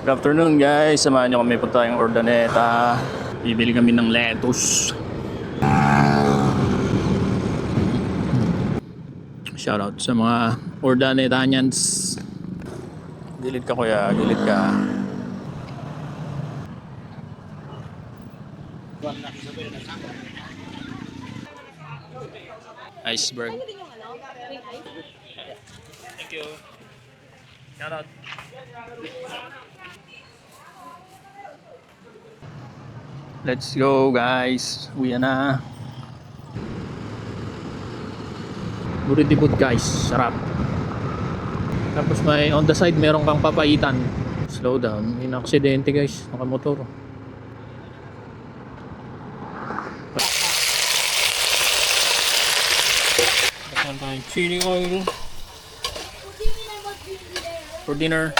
Good afternoon guys, samahan nyo kami punta tayong Ordaneta. Bibili kami ng lettuce. Shoutout sa mga Ordanetanians. Gilid ka kuya, gilid ka. Iceberg. Thank you. Shoutout. Let's go guys. Uwi na. Buritibut guys. Sarap. Tapos may on the side meron kang papaitan. Slow down. May aksidente guys. Nakamotor. Saan tayong chili oil for dinner.